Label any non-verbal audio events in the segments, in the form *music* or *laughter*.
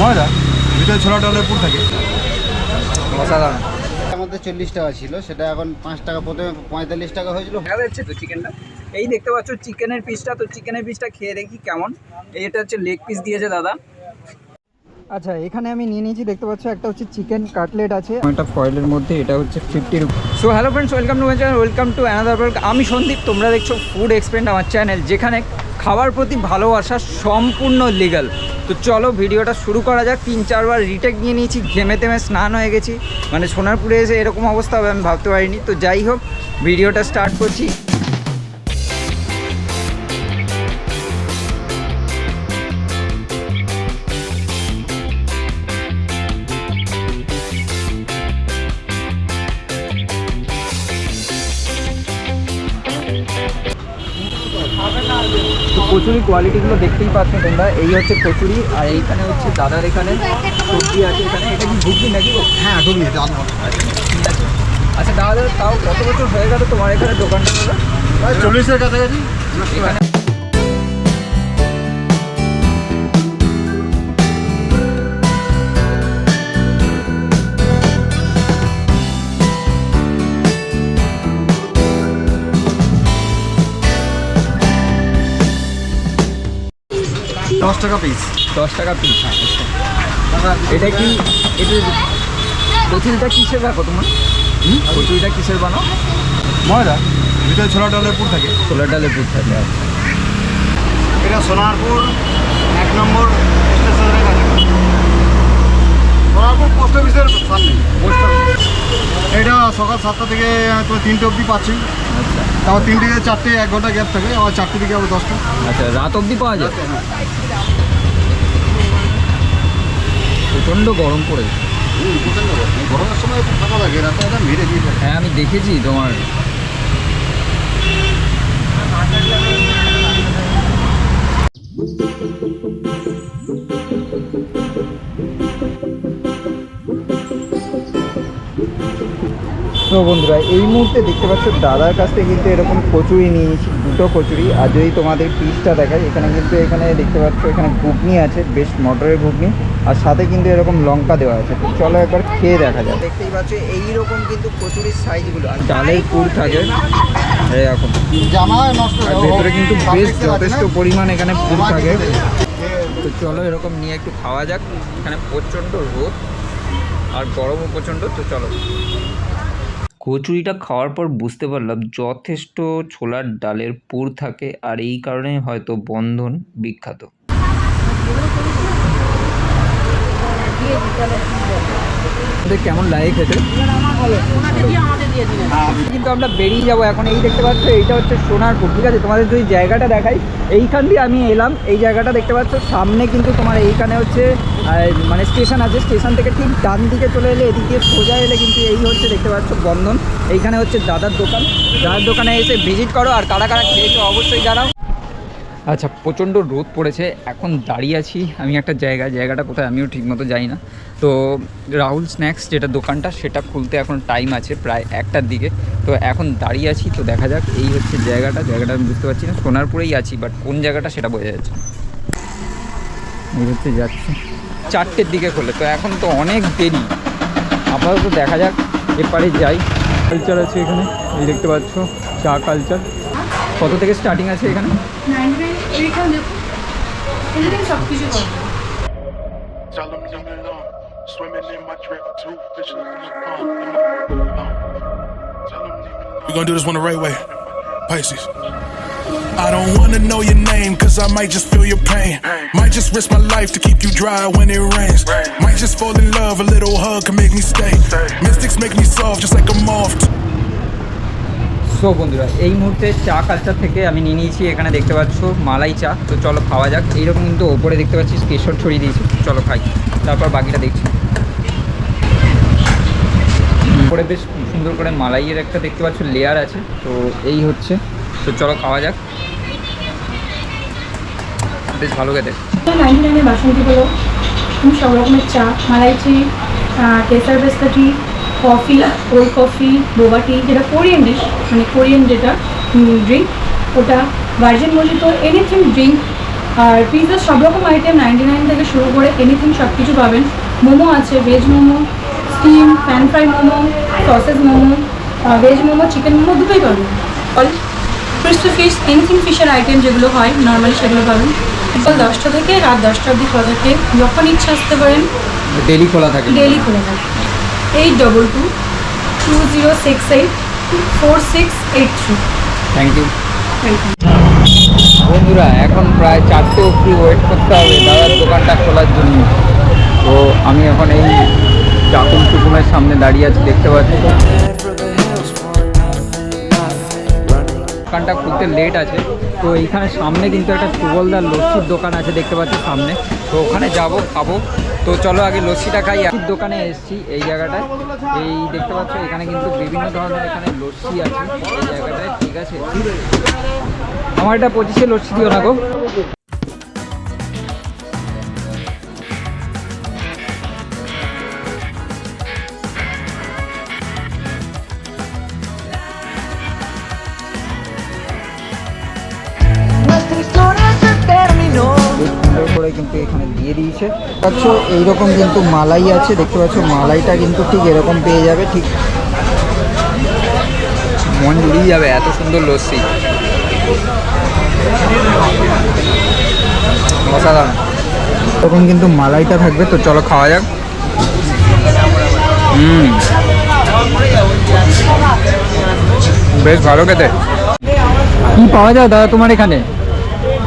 ময়দা? ভিতরে ছোলা ডালের পুর থাকে। অসাধারণ। আমাদের চল্লিশ টাকা ছিল সেটা এখন পাঁচ টাকা প্রথমে পঁয়তাল্লিশ টাকা হয়েছিল। দেখা যাচ্ছে তো চিকেনটা? এই দেখতে পাচ্ছ চিকেনের পিসটা তো চিকেনের পিসটা খেয়ে দেখি কেমন। এটা হচ্ছে লেগ পিস দিয়েছে দাদা। আচ্ছা এখানে আমি নিয়ে নিয়েছি, দেখতে পাচ্ছ, একটা হচ্ছে চিকেন কাটলেট আছে। একটা ফয়েলের মধ্যে, এটা হচ্ছে fifty rupee so hello friends welcome to my channel welcome to another blog আমি সন্দীপ, তোমরা দেখছ ফুড এক্সপেন্ড আমার চ্যানেল যেখানে খাবার প্রতি ভালোবাসা সম্পূর্ণ লিগাল তো চলো, ভিডিওটা শুরু করা যাক। তিন, চারবার রিটেক নিয়ে নিয়েছি, ঘেমে তেমে স্নান হয়ে গেছি। মানে সোনারপুরে এসে এরকম অবস্থা হবে, আমি ভাবতে পারিনি। তো যাই হোক, ভিডিওটা স্টার্ট করছি। কচুরি কোয়ালিটিগুলো দেখতেই পাচ্ছ তোমরা। এই হচ্ছে কচুরি আর এইখানে হচ্ছে দাদার এখানে সবজি আছে। এখানে এটা কি ঘুগনি নাকি? হ্যাঁ ঘুগনি ঠিক আছে আচ্ছা দাদা তাও কত বছর হয়ে গেল তোমার এখানে দোকানটা? চল্লিশের কাছাকাছি এখানে দশ টাকা পিস দশ টাকা পিস এটা কি এটা কচুরিটা কিসের রাখো তোমার? কচুরিটা কিসের বানাও ময়দা। ভিতরে ছোলা ডালের পুর থাকে। ছোলার ডালের দুধ থাকে আচ্ছা। এটা সোনারপুর এক নম্বর স্টেশনের কাছে। সোনারপুর পোস্ট অফিসের সামনে। পোস্ট অফিস এটা সকাল সাতটা থেকে তো তিনটে অবধি পাচ্ছি। আচ্ছা। তারপর তিনটে থেকে চারটে এক ঘণ্টা গ্যাপ থাকে আবার চারটে থেকে আবার দশটা। আচ্ছা রাত অবধি পাওয়া যায়? প্রচণ্ড গরম পড়ে। গরমের সময় ফাঁকা লাগে রাতে মেরে দিয়ে হ্যাঁ আমি দেখেছি তোমার। তো বন্ধুরা এই মুহূর্তে দেখতে পাচ্ছ দাদার কাছ থেকে কিন্তু এরকম কচুরি নিয়ে নিয়েছি দুটো কচুরি। আর যদি তোমাদের পিসটা দেখায় এখানে কিন্তু এখানে দেখতে পাচ্ছ এখানে ঘুগনি আছে বেশ মটরের ঘুগনি। আর সাথে কিন্তু এরকম লঙ্কা দেওয়া আছে। চলো একবার খেয়ে দেখা যায় দেখতেই পাচ্ছ এইরকম কিন্তু কচুরির সাইজগুলো আর ডালের পুর থাকে। এরকম জামা নষ্ট আর ভেতরে কিন্তু বেশ যথেষ্ট? পরিমাণ এখানে ফুল থাকে। তো চলো এরকম নিয়ে একটু খাওয়া যাক। এখানে প্রচণ্ড রোদ আর গরমও প্রচণ্ড তো চলো। কচুরিটা খাওয়ার পর বুঝতে পারলাম যথেষ্ট ছোলার ডালের পুর থাকে আর এই কারণে হয়তো বন্ধন বিখ্যাত। কেমন লাগে খেতে কিন্তু আমরা বেরিয়ে যাব এখন, এই দেখতে পাচ্ছ, এইটা হচ্ছে সোনারপুর, ঠিক আছে? তোমাদের যদি জায়গাটা দেখাই, এইখান দিয়ে আমি এলাম, এই জায়গাটা দেখতে পাচ্ছ, সামনে কিন্তু তোমার এইখানে হচ্ছে মানে স্টেশন আছে, স্টেশন থেকে ঠিক ডান দিকে চলে এলে, এদিক সোজা এলে কিন্তু এই হচ্ছে দেখতে পাচ্ছ বন্ধন, এইখানে হচ্ছে দাদার দোকান। দাদার দোকানে এসে ভিজিট করো, আর কারা কারা খেয়েছো অবশ্যই জানাও। আচ্ছা প্রচণ্ড রোদ পড়েছে, এখন দাঁড়িয়ে আছি আমি একটা জায়গা, জায়গাটা কোথায় আমিও ঠিকমতো যাই না। তো রাহুল স্ন্যাক্স যেটা দোকানটা, সেটা খুলতে এখন টাইম আছে প্রায় একটার দিকে। তো এখন দাঁড়িয়ে আছি, তো দেখা যাক এই হচ্ছে জায়গাটা জায়গাটা আমি বুঝতে পারছি না, সোনারপুরেই আছি বাট কোন জায়গাটা সেটা বোঝা যাচ্ছে। এই হচ্ছে যাচ্ছে। চারটের দিকে খোলে, তো এখন তো অনেক দেরি। আপাতত দেখা যাক, এপারে যাই। কালচার আছে এখানে, এই দেখতে পাচ্ছ, চা কালচার কত থেকে স্টার্টিং আছে এখানে? Tell them young and long, swimming in my drip, two fishing in the pond. Tell them leave me alone. We're gonna do this one the right way. Pisces. I don't wanna know your name, cause I might just feel your pain. Might just risk my life to keep you dry when it rains. Might just fall in love, a little hug can make me stay. Mystics make me soft, just like a moth. So বন্ধুরা, এই মুহূর্তে চা culture থেকে আমি নিয়ে নিয়েছি, এখানে দেখতে পাচ্ছ মালাই চা। তো চলো খাওয়া যাক। এইরকম কিন্তু ওপরে দেখতে পাচ্ছি কেশর ছড়িয়ে দিয়েছি। চলো খাই। তারপর বাকিটা দেখছি। উপরে বেশ সুন্দর করে মালাইয়ের একটা দেখতে পাচ্ছ লেয়ার আছে। তো এই হচ্ছে। তো চলো খাওয়া যাক। বেশ ভালো খেতে। বাসন্তী হলো সব রকমের চা মালাই টি কেসার পেস্তা tea coffee cold coffee boba tea যেটা কোরিয়ান ডিশ মানে কোরিয়ান যেটা ড্রিঙ্ক ওটা ভার্জিন মজিতো এনিথিং ড্রিঙ্ক আর পিৎজার সব রকম আইটেম নাইনটি নাইন থেকে শুরু করে এনিথিং সব কিছু পাবেন। মোমো আছে veg momo steam pan fry momo sauces momo veg momo chicken momo দুটোই পাবেন। অল ক্রিস্পি ফিশ এনিথিং ফিশের আইটেম যেগুলো হয় নর্মালি সেগুলো পাবেন। সকাল দশটা থেকে রাত দশটা অবধি খোলা থাকে। যখন ইচ্ছা আসতে পারেন। ডেলি খোলা থাকে। ডেলি খোলা থাকে। Eight double two two zero six eight four six eight three. Thank you বন্ধুরা এখন প্রায় চারটে অবধি ওয়েট করতে হবে দাদার দোকানটা খোলার জন্য। তো আমি এখন এই চাকুম টুকুমের সামনে দাঁড়িয়ে আছি দেখতে পাচ্ছি? দোকানটা খুলতে লেট আছে। তো এইখানে সামনে কিন্তু একটা সুবলদার লস্যির দোকান আছে, দেখতে পাচ্ছি সামনে। তো ওখানে যাব, খাব। তো চলো আগে লস্যিটা খাই। লস্যির দোকানে এসেছি এই জায়গাটায়। এই দেখতে পাচ্ছ, এখানে কিন্তু বিভিন্ন ধরনের এখানে লস্যি আছে এই জায়গাটায়। ঠিক আছে? আমার এটা পঁচিশে লস্যি দিও না গো। দিয়েছে পাচ্ছ এইরকম কিন্তু মালাই আছে দেখতে পাচ্ছ মালাইটা কিন্তু ঠিক এরকম পেয়ে যাবে ঠিক। মন জুড়িয়ে যাবে এত সুন্দর লস্যি। অসাধারণ। তখন কিন্তু মালাইটা থাকবে তো চলো খাওয়া যাক। হুম। বেশ ভালো খেতে। কি পাওয়া যায় দাদা তোমার এখানে?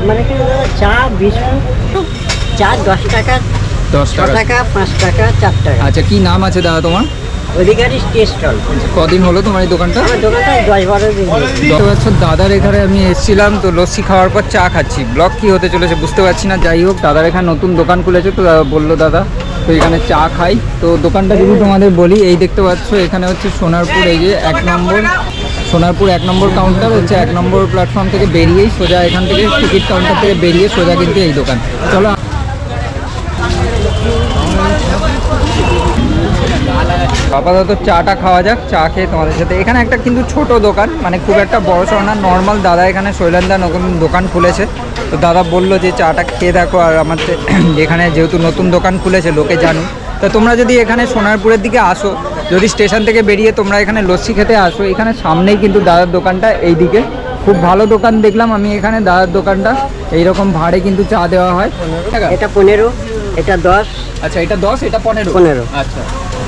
মানে কি চা বিস্কুট? চা দশ টাকা দশ টাকা। পাঁচ টাকা চার টাকা। আচ্ছা কি নাম আছে দাদা তোমার? অধিকারী টি কদিন হলো তোমার এই দোকানটা? দশ বারো দিন হয়েছে। দেখতে দাদার এখানে আমি এসেছিলাম তো লস্যি খাওয়ার পর চা খাচ্ছি। ব্লক কি হতে চলেছে বুঝতে পারছি না যাই হোক দাদার এখানে নতুন দোকান খুলেছে তো বলল দাদা তো এখানে চা খাই। তো দোকানটা যদি তোমাদের বলি এই দেখতে পাচ্ছ এখানে হচ্ছে সোনারপুর এই যে এক নম্বর সোনারপুর এক নম্বর কাউন্টার হচ্ছে এক নম্বর প্ল্যাটফর্ম থেকে বেরিয়েই সোজা এখান থেকে টিকিট কাউন্টার থেকে বেরিয়ে সোজা কিন্তু এই দোকান। চলো আপাতত চাটা খাওয়া যাক চা খেয়ে তোমাদের সাথে। এখানে একটা কিন্তু ছোট দোকান মানে খুব একটা বড় সড় না নর্মাল দাদা এখানে শৈলেন্দা নতুন দোকান খুলেছে। তো দাদা বলল যে চাটা খেয়ে দেখো আর আমার *clears throat* এখানে যেহেতু নতুন দোকান খুলেছে লোকে জানো। তা তোমরা যদি এখানে সোনারপুরের দিকে আসো যদি স্টেশন থেকে বেরিয়ে তোমরা এখানে লস্যি খেতে আসো এখানে সামনেই কিন্তু দাদার দোকানটা এই দিকে খুব ভালো দোকান দেখলাম আমি এখানে দাদার দোকানটা। এইরকম ভাড়ে কিন্তু চা দেওয়া হয়। এটা পনেরো এটা দশ। আচ্ছা এটা দশ এটা পনেরো। পনেরো। আচ্ছা।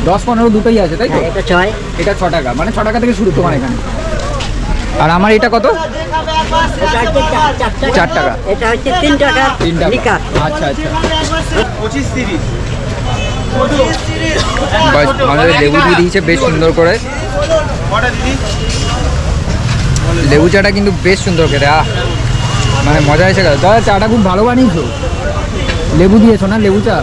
দশ পনেরো দুটোই আছে তাই তো? হ্যাঁ, এটা ছয়। এটা ছ টাকা মানে ছ টাকা থেকে শুরু তোমার এখানে। আর আমার এটা কত? চার টাকা। এটা হচ্ছে তিন টাকা তিন টাকা। আচ্ছা আচ্ছা। বাস আমাদের লেবু দিয়ে দিয়েছে বেশ সুন্দর করে। লেবু চাটা কিন্তু বেশ সুন্দর খেতে আহ। মানে মজা এসে গেল। দাদা চাটা খুব ভালো বানিয়েছো। লেবু দিয়েছ না লেবু চা?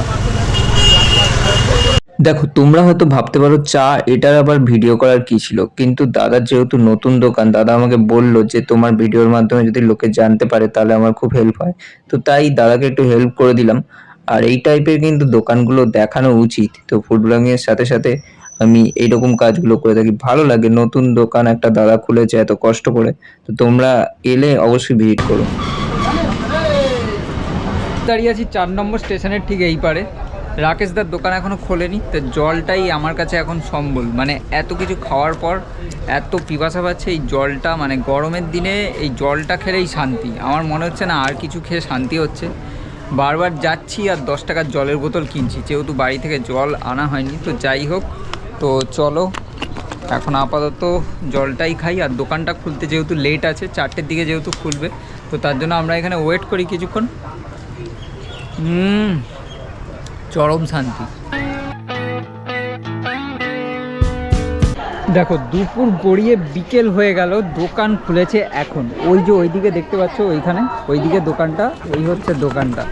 দেখো, তোমরা হয়তো ভাবতে পারো, চা, এটার আবার ভিডিও করার কি ছিল? কিন্তু দাদার যেহেতু নতুন দোকান, দাদা আমাকে বলল যে তোমার ভিডিওর মাধ্যমে যদি লোকে জানতে পারে, তাহলে আমার খুব হেল্প হয়। তো তাই দাদাকে একটু হেল্প করে দিলাম। আর এই টাইপের কিন্তু দোকানগুলো দেখানো উচিত। তো ফুড ব্লগিং এর সাথে সাথে আমি এইরকম কাজগুলো করে থাকি। ভালো লাগে, নতুন দোকান একটা দাদা খুলেছে এত কষ্ট করে। তো তোমরা এলে অবশ্যই ভিজিট করো। দাঁড়িয়ে আছি চার নম্বর স্টেশনের ঠিক এই পারে। রাকেশদার দোকান এখনও খোলেনি, তো জলটাই আমার কাছে এখন সম্বল। মানে এত কিছু খাওয়ার পর এত পিপাসা পাচ্ছে, এই জলটা মানে গরমের দিনে এই জলটা খেলেই শান্তি। আমার মনে হচ্ছে না আর কিছু খেয়ে শান্তি হচ্ছে। বারবার যাচ্ছি আর দশ টাকার জলের বোতল কিনছি, যেহেতু বাড়ি থেকে জল আনা হয়নি, তো যাই হোক, তো চলো, এখন আপাতত জলটাই খাই। আর দোকানটা খুলতে যেহেতু লেট আছে, চারটের দিকে যেহেতু খুলবে, তো তার জন্য আমরা এখানে ওয়েট করি কিছুক্ষণ। হুম। চরম শান্তি। দেখো, দুপুর গড়িয়ে বিকেল হয়ে গেল, দোকান খুলেছে এখন। ওই যে ওইদিকে দেখতে পাচ্ছ ওইখানে, ওইদিকে দোকানটা, ওই হচ্ছে দোকানটা।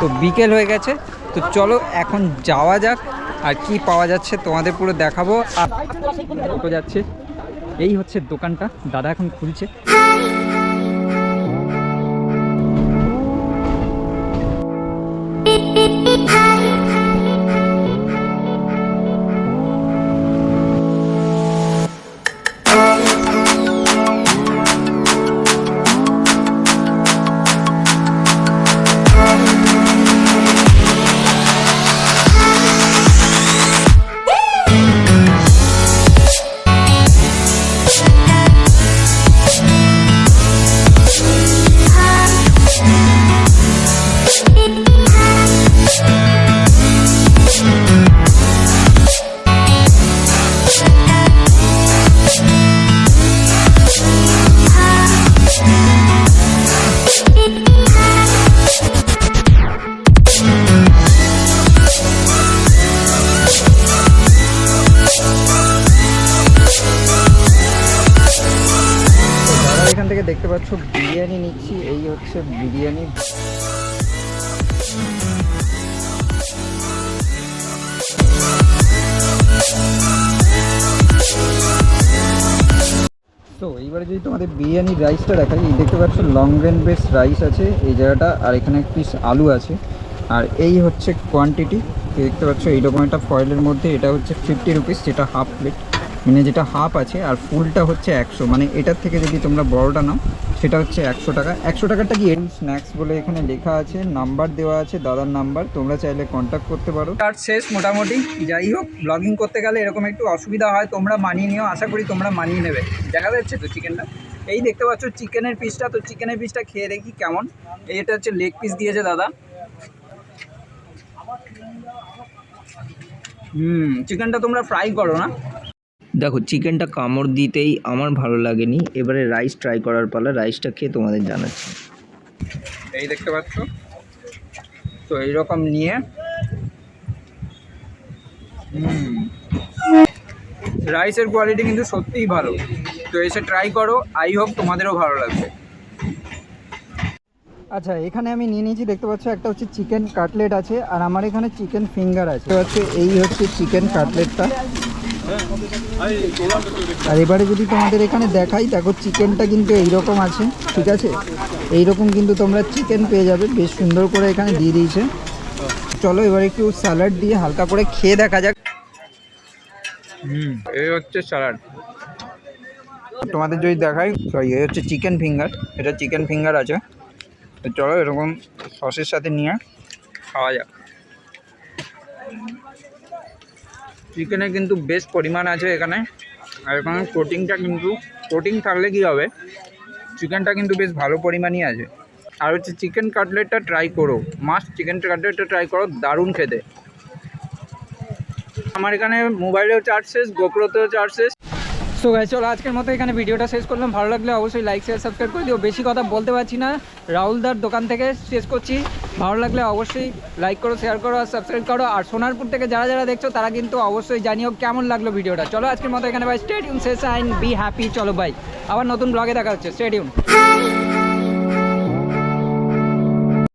তো বিকেল হয়ে গেছে, তো চলো এখন যাওয়া যাক আর কি পাওয়া যাচ্ছে তোমাদের পুরো দেখাবো। আর যাচ্ছে। এই হচ্ছে দোকানটা, দাদা এখন খুলছে। দেখতে পাচ্ছ, বিরিয়ানি নিচ্ছি। এই হচ্ছে বিরিয়ানি। তো এইবারে যদি তোমাদের বিরিয়ানির রাইসটা দেখাই, এই দেখতে পাচ্ছ লং রেন বেস রাইস আছে এই জায়গাটা, আর এখানে এক পিস আলু আছে। আর এই হচ্ছে কোয়ান্টিটি দেখতে পাচ্ছ এইরকম একটা ফয়েলের মধ্যে, এটা হচ্ছে ফিফটি রুপিস যেটা হাফ প্লেট মানে যেটা হাফ আছে আর ফুলটা হচ্ছে একশো। মানে এটার থেকে যদি তোমরা বড়টা নাও, সেটা হচ্ছে একশো টাকা। একশো টাকাটা কি স্ন্যাক্স বলে এখানে লেখা আছে নাম্বার দেওয়া আছে, দাদার নাম্বার তোমরা চাইলে কন্ট্যাক্ট করতে পারো। তার শেষ মোটামুটি, যাই হোক ব্লগিং করতে গেলে এরকম একটু অসুবিধা হয়, তোমরা মানিয়ে নিও, আশা করি তোমরা মানিয়ে নেবে। দেখা যাচ্ছে তো চিকেনটা এই দেখতে পাচ্ছ চিকেনের পিসটা তো চিকেনের পিসটা খেয়ে দেখি কেমন। এটা হচ্ছে লেগ পিস দিয়েছে দাদা। হুম চিকেনটা তোমরা ফ্রাই করো না। দেখো চিকেনটা কামড় দিতেই আমার ভালো লাগেনি। এবারে রাইস ট্রাই করার পালা রাইসটা খেয়ে তোমাদের জানাচ্ছি। এই দেখতে পাচ্ছ? তো এইরকম নিয়ে রাইসের কোয়ালিটি কিন্তু সত্যিই ভালো। তো এসে ট্রাই করো আই হোপ তোমাদেরও ভালো লাগবে। আচ্ছা এখানে আমি নিয়ে নিয়েছি দেখতে পাচ্ছ একটা হচ্ছে চিকেন কাটলেট আছে আর আমার এখানে চিকেন ফিঙ্গার আছে। হচ্ছে এই হচ্ছে চিকেন কাটলেটটা আর এবারে যদি তোমাদের এখানে দেখাই দেখো চিকেনটা কিন্তু এইরকম আছে ঠিক আছে? এইরকম কিন্তু তোমরা চিকেন পেয়ে যাবে বেশ সুন্দর করে এখানে দিয়ে দিয়েছে। চলো এবার একটু স্যালাড দিয়ে হালকা করে খেয়ে দেখা যাক। হুম এই হচ্ছে স্যালাড। তোমাদের যদি দেখাই সরি এই হচ্ছে চিকেন ফিঙ্গার এটা চিকেন ফিঙ্গার আছে। তো চলো এরকম সসের সাথে নিয়ে খাওয়া যাক। চিকেনে কিন্তু বেশ পরিমাণ আছে এখানে। আর এখানে প্রোটিনটা কিন্তু প্রোটিন থাকলে কি হবে? চিকেনটা কিন্তু বেশ ভালো পরিমাণই আছে। আর হচ্ছে চিকেন কাটলেটটা ট্রাই করো। মাস্ট চিকেন কাটলেটটা ট্রাই করো, দারুণ খেতে। আমার এখানে মোবাইলেও চার্জ শেষ গোপ্রোতেও চার্জ শেষ। সো গাইজ চলো আজকের মতো এখানে ভিডিওটা শেষ করলাম। ভালো লাগলে অবশ্যই লাইক শেয়ার সাবস্ক্রাইব করে দিও। বেশি কথা বলতে পারছি না। রাহুলদার দোকান থেকে শেষ করছি। ভালো লাগলে অবশ্যই লাইক করো শেয়ার করো আর সাবস্ক্রাইব করো। আর সোনারপুর থেকে যারা যারা দেখছ, তারা কিন্তু অবশ্যই জানিও কেমন লাগল ভিডিওটা। চলো আজকের মতো এখানে ভাই স্টেডিয়াম শেষ আইন বি হ্যাপি চলো ভাই আবার নতুন ব্লগে দেখা হচ্ছে। স্টেডিয়াম